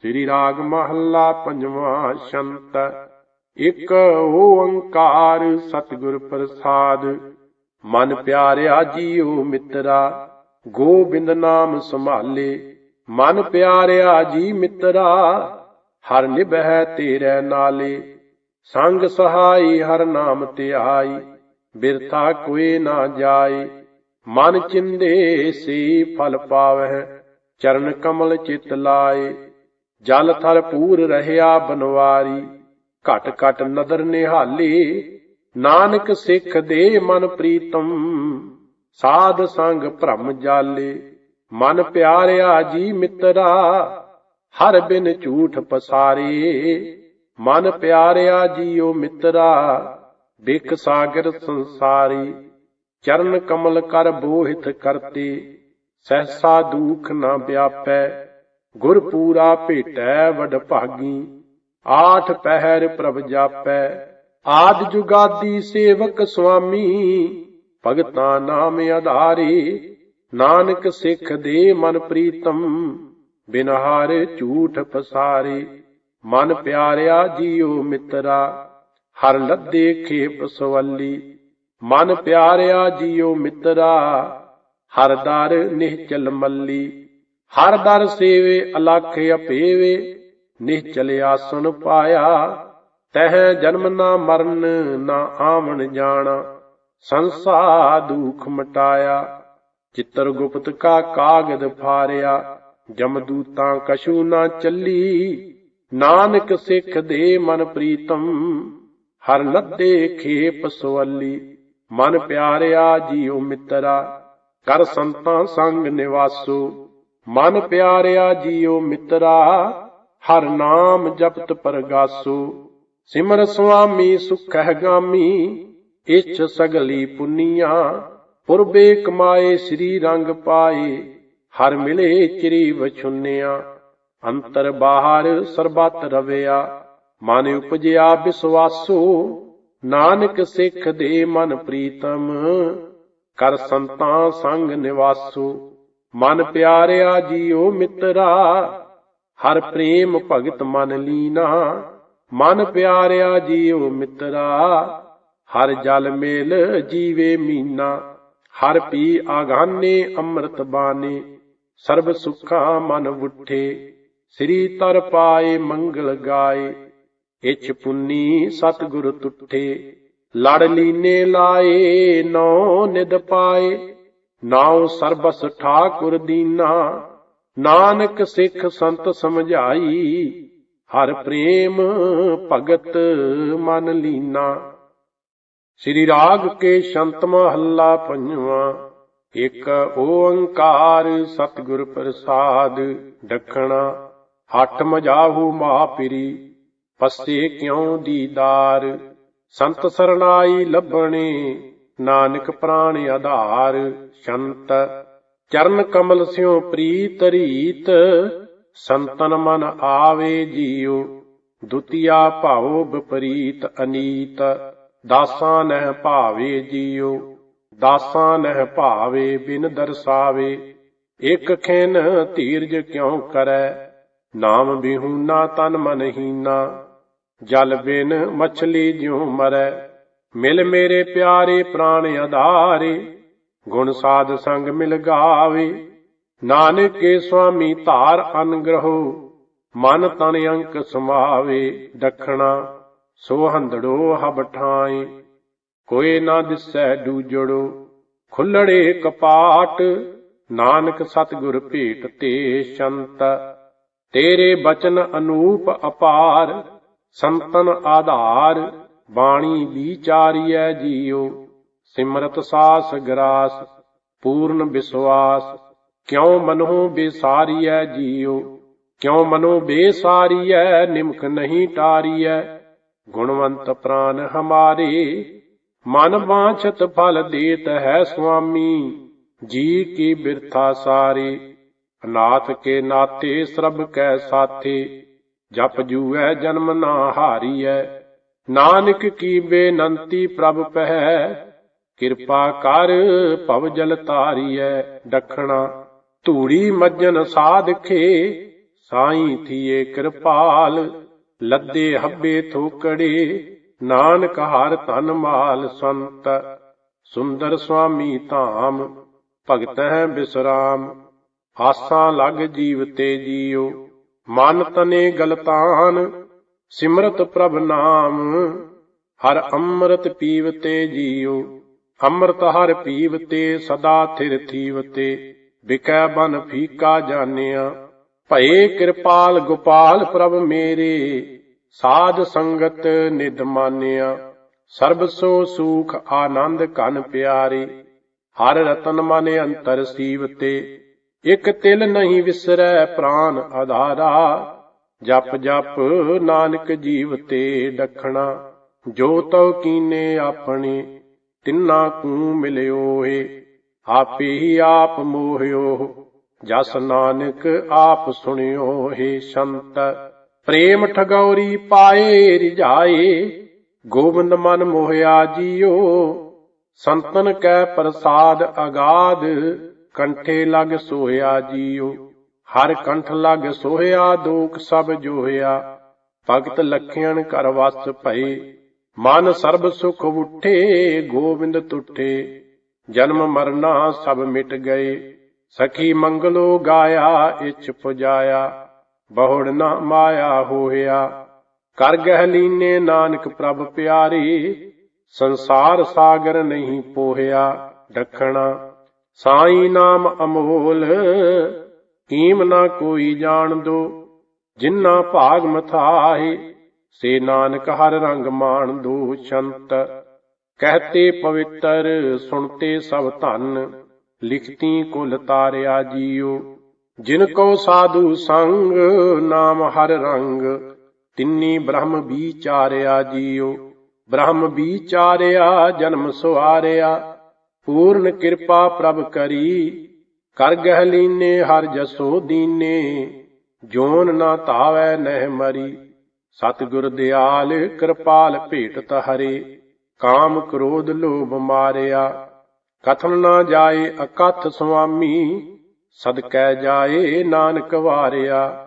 ਸ੍ਰੀ ਰਾਗ ਮਹੱਲਾ ਪੰਜਵਾਂ ਸ਼ੰਤ। ਇਕ ਓੰਕਾਰ ਸਤਿਗੁਰ ਪ੍ਰਸਾਦ। ਮਨ ਪਿਆਰਿਆ ਜੀਓ ਮਿੱਤਰਾ, ਗੋਬਿੰਦ ਨਾਮ ਸੰਭਾਲੇ। ਮਨ ਪਿਆਰਿਆ ਜੀ ਮਿੱਤਰਾ, ਹਰ ਨਿਭੈ ਤੇਰੇ ਨਾਲੇ। ਸੰਗ ਸਹਾਈ ਹਰ ਨਾਮ ਧਿਆਈ ਬਿਰਥਾ ਕੋਈ ਨਾ ਜਾਏ। ਮਨ ਚਿੰਦੇ ਸੀ ਫਲ ਪਾਵਹਿ, ਚਰਨ ਕਮਲ ਚਿਤ ਲਾਏ। ਜਲ ਥਲ ਪੂਰ ਰਹਿਆ ਬਨਵਾਰੀ, ਘਟ ਘਟ ਨਦਰ ਨਿਹਾਲੀ, ਨਾਨਕ ਸਿੱਖ ਦੇ ਮਨ ਪ੍ਰੀਤਮ, ਸਾਧ ਸੰਗ ਭ੍ਰਮ ਜਾਲੇ, ਮਨ ਪਿਆਰਿਆ ਜੀ ਮਿੱਤਰਾ, ਹਰ ਬਿਨ ਝੂਠ ਪਸਾਰੇ, ਮਨ ਪਿਆਰਿਆ ਜੀਓ ਮਿੱਤਰਾ, ਬਿਕ ਸਾਗਰ ਸੰਸਾਰੀ, ਚਰਨ ਕਮਲ ਕਰ ਬੋਹਿਤ ਕਰਤੇ, ਸਹਸਾ ਦੁਖ ਨਾ ਵਿਆਪੈ ਗੁਰ ਪੂਰਾ ਭੇਟੈ ਵਡ ਭਾਗੀ, ਆਠ ਪਹਿਰ ਪ੍ਰਭ ਜਾਪੈ, ਆਦ ਜੁਗਾਦੀ ਸੇਵਕ ਸੁਆਮੀ, ਭਗਤਾਂ ਨਾਮ ਆਧਾਰੇ, ਨਾਨਕ ਸਿੱਖ ਦੇ ਮਨ ਪ੍ਰੀਤਮ ਬਿਨ ਝੂਠ ਫਸਾਰੇ ਮਨ ਪਿਆਰਿਆ ਜੀਓ ਮਿੱਤਰਾ, ਹਰ ਲੱਦੇ ਖੇਪ ਸਵੱਲੀ, ਮਨ ਪਿਆਰਿਆ ਜੀਓ ਮਿੱਤਰਾ, ਹਰ ਦਰ ਨਿਹਚਲ ਮੱਲੀ। ਹਰ ਦਰ ਸੇਵੇ, ਅਲਖ ਅਪੇਵੇ, ਨਿਹ ਨਿਹਚਲ ਆਸਣ ਪਾਇਆ। ਤਹ ਜਨਮ ਨਾ ਮਰਨ, ਨਾ ਆਵਣ ਜਾਣਾ। ਸੰਸਾ ਦੁਖ ਮਟਾਇਆ। ਚਿੱਤਰ ਗੁਪਤ ਕਾ ਕਾਗਦ ਫਾਰਿਆ। ਜਮਦੂਤਾਂ ਕਸ਼ੂ ਨਾ ਚੱਲੀ। ਨਾਨਕ ਸਿੱਖ ਦੇ ਮਨ ਪ੍ਰੀਤਮ, ਹਰ ਲੱਦੇ ਖੇਪ ਸਵੱਲੀ। ਮਨ ਪਿਆਰਿਆ, ਜੀਉ ਮਿੱਤਰਾ। ਕਰ ਸੰਤਾਂ ਸੰਗ ਨਿਵਾਸੋ। ਮਨ ਪਿਆਰਿਆ ਜੀਉ ਮਿੱਤਰਾ, ਹਰ ਨਾਮ ਜਪਤ ਪਰਗਾਸੋ। ਸਿਮਰ ਸੁਆਮੀ ਸੁਖਹਿ ਗਾਮੀ, ਇਛ ਸਗਲੀ ਪੁੰਨੀਆਂ। ਪੁਰਬੇ ਕਮਾਏ ਸ੍ਰੀ ਰੰਗ ਪਾਏ, ਹਰ ਮਿਲੇ ਚਿਰੀ ਵਛੁੰਨਿਆ। ਅੰਤਰ ਬਾਹਰ ਸਰਬਤ ਰਵਿਆ, ਮਨ ਉਪਜਿਆ ਵਿਸਵਾਸੋ ਨਾਨਕ ਸਿੱਖ ਦੇ ਮਨ ਪ੍ਰੀਤਮ, ਕਰ ਸੰਤਾਂ ਸੰਗ ਨਿਵਾਸੋ। ਮਨ ਪਿਆਰਿਆ ਜੀਓ ਮਿੱਤਰਾ, ਹਰ ਪ੍ਰੇਮ ਭਗਤ ਮਨ ਲੀਨਾ। ਮਨ ਪਿਆਰਿਆ ਜੀਓ ਮਿੱਤਰਾ, ਹਰ ਜਲ ਮੇਲ ਜੀਵੇ ਮੀਨਾ। ਹਰ ਪੀ ਆਗਾਨੇ ਅੰਮ੍ਰਿਤ ਬਾਣੇ ਸਰਬ ਸੁਖਾਂ ਮਨ ਉਠੇ। ਸ੍ਰੀ ਤਰ ਪਾਏ ਮੰਗਲ ਗਾਏ, ਇਛ ਪੁੰਨੀ ਸਤਿਗੁਰ ਤੁਠੇ। ਲੜ ਲੀਨੇ ਲਾਏ, ਨੌ ਨਿਦ ਪਾਏ। ਨਾਉ ਸਰਬਸ ਠਾਕੁਰ ਦੀਨਾ, ਨਾਨਕ ਸਿੱਖ ਸੰਤ ਸਮਝਾਈ, ਹਰ ਪ੍ਰੇਮ ਭਗਤ ਮਨ ਲੀਨਾ। ਸ੍ਰੀ ਰਾਗ ਕੇ ਸ਼ੰਤ ਮਹੱਲਾ ਪੰਜਵਾਂ, ਇਕ ਓੰਕਾਰ ਸਤਿਗੁਰ ਪ੍ਰਸਾਦ, ਡਖਣਾ, ਹੱਠ ਮਜਾਹੂ ਮਾਪਿਰੀ ਪਸੇ ਕਿਉ ਦੀਦਾਰ, ਸੰਤ ਸਰਨਾਈ ਲੱਭਣੇ ਨਾਨਕ ਪ੍ਰਾਣ ਆਧਾਰ, ਸ਼ੰਤ। ਚਰਨ ਕਮਲ ਸਿਉ ਪ੍ਰੀਤ ਰੀਤ, ਸੰਤਨ ਮਨ ਆਵੇ ਜੀਉ। ਦੁਤੀਆ ਭਾਉ ਵਿਪਰੀਤ ਅਨੀਤ, ਦਾਸਾਂ ਨਹਿ ਭਾਵੇ ਜੀਉ। ਦਾਸਾਂ ਨਹਿ ਭਾਵੇ ਬਿਨ ਦਰਸਾਵੇ। ਇਕ ਖਿਨ ਧੀਰਜ ਕਿਉ ਕਰੈ, ਨਾਮ ਬਿਹੂਨਾ ਤਨ ਮਨਹੀਨਾ। ਜਲ ਬਿਨ ਮਛਲੀ ਜਿਉ ਮਰੈ ਮਿਲ ਮੇਰੇ ਪਿਆਰੇ ਪ੍ਰਾਣ ਆਧਾਰੇ, ਗੁਣ ਸਾਧ ਸੰਗ ਮਿਲ ਗਾਵੇ। ਨਾਨਕ ਕੇ ਸੁਆਮੀ ਧਾਰ ਅਨਗ੍ਰਹੋ, ਮਨ ਤਨ ਅੰਕ ਸਮਾਵੇ। ਦਖਣਾ ਸੋ ਹੰਦੜੋ ਕੋਈ ਨਾ ਦਿਸੈ ਦੂਜੜੋ, ਖੁੱਲੜੇ ਕਪਾਟ। ਨਾਨਕ ਸਤਿਗੁਰ ਭੇਟ ਤੇ ਸ਼ੰਤ, ਤੇਰੇ ਬਚਨ ਅਨੂਪ ਅਪਾਰ। ਸੰਤਨ ਆਧਾਰ ਬਾਣੀ ਵਿਚਾਰੀਐ ਜੀਉ, ਸਿਮਰਤ ਸਾਸ ਗਰਾਸ, ਪੂਰਨ ਵਿਸ਼ਵਾਸ ਕਿਉ ਮਨਹੁ ਬੇਸਾਰੀਐ ਜੀਉ, ਕਿਉ ਮਨੋ ਬੇਸਾਰੀਐ ਨਿਮਕ ਨਹੀਂ ਟਾਰੀਐ। ਗੁਣਵੰਤ ਪ੍ਰਾਨ ਹਮਾਰੇ, ਮਨ ਬਾਛਤ ਫਲ ਦੇਤ ਹੈ ਸੁਆਮੀ। ਜੀ ਕੀ ਬਿਰਥਾ ਸਾਰੇ, ਅਨਾਥ ਕੇ ਨਾਤੇ ਸਰਬ ਕੈ ਸਾਥੇ। ਜਪ ਜੂਐ ਜਨਮ ਨਾ ਹਾਰੀਐ। ਨਾਨਕ ਕੀ ਬੇਨੰਤੀ ਪ੍ਰਭ ਪਹਿ, ਕਿਰਪਾ ਕਰ ਭਵ ਜਲ ਤਾਰੀਐ ਡਖਣਾ। ਧੂੜੀ ਮੱਜਨ ਸਾਧਖੇ, ਸਾਈ ਥੀਏ ਕਿਰਪਾਲ, ਲੱਦੇ ਹੱਬੇ ਥੋਕੜੇ, ਨਾਨਕ ਹਰ ਧਨ ਮਾਲ ਸੰਤ। ਸੁੰਦਰ ਸੁਆਮੀ ਧਾਮ ਭਗਤ ਹੈ ਬਿਸਰਾਮ, ਆਸਾਂ ਲਗ ਜੀਵ ਤੇ ਜੀਉ ਮਨ ਤਨੇ ਗਲਤਾਨ ਸਿਮਰਤ ਪ੍ਰਭ ਨਾਮ, ਹਰ ਅੰਮ੍ਰਿਤ ਪੀਵਤੇ ਜੀਉ, ਅੰਮ੍ਰਿਤ ਹਰ ਪੀਵਤੇ ਸਦਾ ਥਿਰ ਥੀਵਤੇ, ਬਿਕੈ ਬਨ ਫੀਕਾ ਜਾਣਿਆ। ਭਏ ਕਿਰਪਾਲ ਗੋਪਾਲ ਪ੍ਰਭ ਮੇਰੇ, ਸਾਧ ਸੰਗਤ ਨਿਦ ਮਾਨਿਆ। ਸਰਬ ਸੋ ਸੂਖ ਆਨੰਦ ਕਨ ਪਿਆਰੇ, ਹਰ ਰਤਨ ਮਨ ਅੰਤਰ ਸੀਵਤੇ। ਇਕ ਤਿਲ ਨਹੀਂ ਵਿਸਰੈ ਪ੍ਰਾਨ ਆਧਾਰਾ ਜਪ ਜਪ ਨਾਨਕ ਜੀਵ ਤੇ ਡਖਣਾ ਜੋ ਤਉ ਕੀਨੇ ਆਪਣੇ, ਤਿੰਨਾ ਕੂ ਮਿਲਿਓ ਏ। ਆਪੇ ਹੀ ਆਪ ਮੋਹਿਓ, ਜਸ ਨਾਨਕ ਆਪ ਸੁਣਿਓ ਏ ਸੰਤ। ਪ੍ਰੇਮ ਠਗੌਰੀ ਪਾਏ ਰਿਝਾਏ, ਗੋਬਿੰਦ ਮਨ ਮੋਹਿਆ ਜੀਓ। ਸੰਤਨ ਕੈ ਪ੍ਰਸਾਦ ਅਗਾਧ, ਕੰਠੇ ਲਗ ਸੋਹਿਆ ਜੀਓ। ਹਰ ਕੰਠ ਲਗ ਸੋਹਿਆ, ਦੁਖ ਸਭ ਜੋਹਿਆ। ਭਗਤ ਲਖਿਆਣ ਕਰ ਵਸ ਭਏ। ਮਨ ਸਰਬ ਸੁਖ ਉਠੇ, ਗੋਬਿੰਦ ਤੁਠੇ। ਜਨਮ ਮਰਨਾ ਸਭ ਮਿਟ ਗਏ। ਸਖੀ ਮੰਗਲੋ ਗਾਇਆ, ਇਛ ਪੁਜਾਇਆ। ਬਹੁੜ ਨਾ ਮਾਇਆ ਹੋਇਆ। ਕਰ ਗਹਿਲੀਨੇ ਨਾਨਕ ਪ੍ਰਭ ਪਿਆਰੀ। ਸੰਸਾਰ ਸਾਗਰ ਨਹੀਂ ਪੋਹਿਆ। ਡਖਣਾ, ਸਾਈ ਨਾਮ ਅਮੋਲ। ਕੀਮ ਨਾ ਕੋਈ ਜਾਣ ਦੋ ਜਿਨ੍ਹਾਂ ਭਾਗ ਮਥਾਏ ਸੇ ਨਾਨਕ ਹਰ ਰੰਗ ਮਾਣ ਦੋ ਸ਼ੰਤ ਕਹਤੇ ਪਵਿੱਤਰ, ਸੁਣਤੇ ਸਭ ਧਨ, ਲਿਖਤੀ ਕੁਲ ਤਾਰਿਆ ਜੀਓ। ਜਿਨ ਕੋ ਸਾਧੂ ਸੰਗ, ਨਾਮ ਹਰ ਰੰਗ, ਤਿੰਨੀ ਬ੍ਰਹਮ ਵਿਚਾਰਿਆ ਜੀਓ। ਬ੍ਰਹਮ ਵਿਚਾਰਿਆ, ਜਨਮ ਸੁਆਰਿਆ ਪੂਰਨ ਕਿਰਪਾ ਪ੍ਰਭ ਕਰੀ ਕਰ ਗਹਿਲੀਨੇ ਹਰ ਜਸੋ ਦੀਨੇ, ਜੋਨ ਨਾ ਧਾਵੈ ਨਹਿ ਮਰੀ। ਸਤਿਗੁਰ ਦਿਆਲ ਕਿਰਪਾਲ ਭੇਟਤ ਹਰੇ ਕਾਮ ਕ੍ਰੋਧ ਲੋਭ ਮਾਰਿਆ। ਕਥਨ ਨਾ ਜਾਏ ਅਕਥ ਸੁਆਮੀ, ਸਦਕੈ ਜਾਏ ਨਾਨਕ ਵਾਰਿਆ।